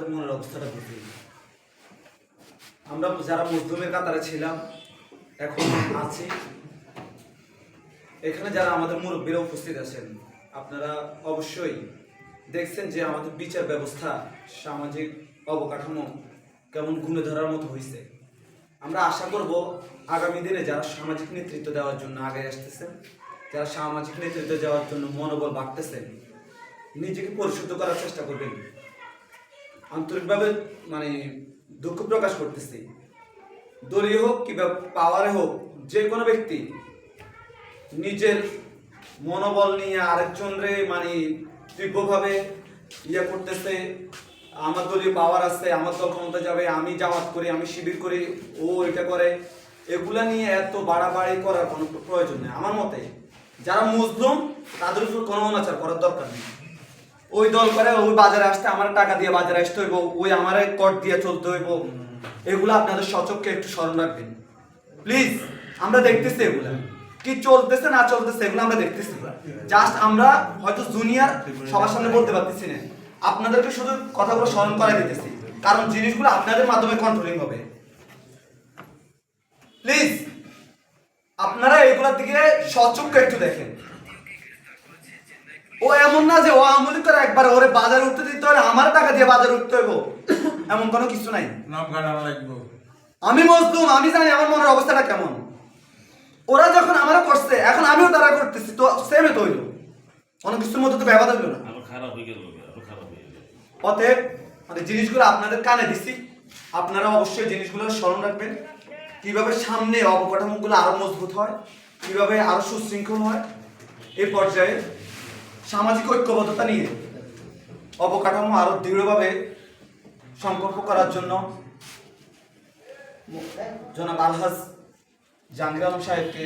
আমাদের মনের অবস্থাটা বুঝি আমরা যারা মজদুমের কাতারে ছিলাম, এখন আছি। এখানে যারা আমাদের মুরব্বীরা উপস্থিত আছেন, আপনারা অবশ্যই দেখছেন যে আমাদের বিচার ব্যবস্থা, সামাজিক অবকাঠামো কেমন গুণে ধরার মতো হয়েছে আমরা আশা করব আগামী দিনে যারা সামাজিক নেতৃত্ব দেওয়ার জন্য আগে আসতেছেন যারা সামাজিক নেতৃত্ব দেওয়ার জন্য মনোবল বাড়তেছেন নিজেকে পরিশুদ্ধ করার চেষ্টা করবেন। আন্তরিকভাবে মানে দুঃখ প্রকাশ করতেছি। দলীয় হোক কিংবা পাওয়ারে হোক যে কোনো ব্যক্তি নিজের মনোবল নিয়ে আরেকজনরে মানে তীব্রভাবে ইয়ে করতেছে, আমার দলীয় পাওয়ার আছে, আমার দল ক্ষমতা যাবে, আমি জামাত করি, আমি শিবির করি, ও এটা করে। এগুলা নিয়ে এত বাড়াবাড়ি করার কোনো প্রয়োজন নেই। আমার মতে, যারা মুসলিম তাদের উপর কোনো অনাচার করার দরকার নেই। ওই দল করে, ওই বাজারে আসতে আমার টাকা দিয়ে বাজারে আসতে হইব, ওই আমার কট দিয়ে চলতে হইব। এগুলো আপনাদের সচককে একটু স্মরণ রাখবেন। প্লিজ আমরা দেখতেছি এগুলা। কি চলতেছে, না চলতেছে, এগুলো আমরা দেখতেছি। জাস্ট আমরা হয়তো জুনিয়র সবার সামনে বলতে পারতেছি না। আপনাদেরকে শুধু কথাগুলো স্মরণ করাই দিতেছি। কারণ জিনিসগুলো আপনাদের মাধ্যমে কন্ট্রোলিং হবে। প্লিজ আপনারা এগুলোর দিকে সচক্ষে একটু দেখেন। ও এমন না যে ও আমলি করে একবার ওরে বাজার উঠতে দিতে হলে আমার টাকা দিয়ে বাজার উঠতে হইব। এমন কোনো কিছু নাই। নাম কাটা লাগবো। আমি মজদুম আমি জানি আমার মনের অবস্থাটা কেমন। ওরা যখন আমারও করছে এখন আমিও তারা করতেছি তো সেমে তো হইল। অনেক কিছুর মধ্যে তো ব্যবহার হইল না। আরও খারাপ হয়ে গেল আরও খারাপ হয়ে গেল। অতএব মানে জিনিসগুলো আপনাদের কানে দিছি। আপনারা অবশ্যই জিনিসগুলো স্মরণ রাখবেন। কীভাবে সামনে অবকাঠামোগুলো আরও মজবুত হয় কীভাবে আরও সুশৃঙ্খল হয় এই পর্যায়ে সামাজিক ঐক্যবদ্ধতা নিয়ে অবকাঠামো আরও দৃঢ়ভাবে সংকল্প করার জন্য জনাব আলহাজ জাহাঙ্গীর আলম সাহেবকে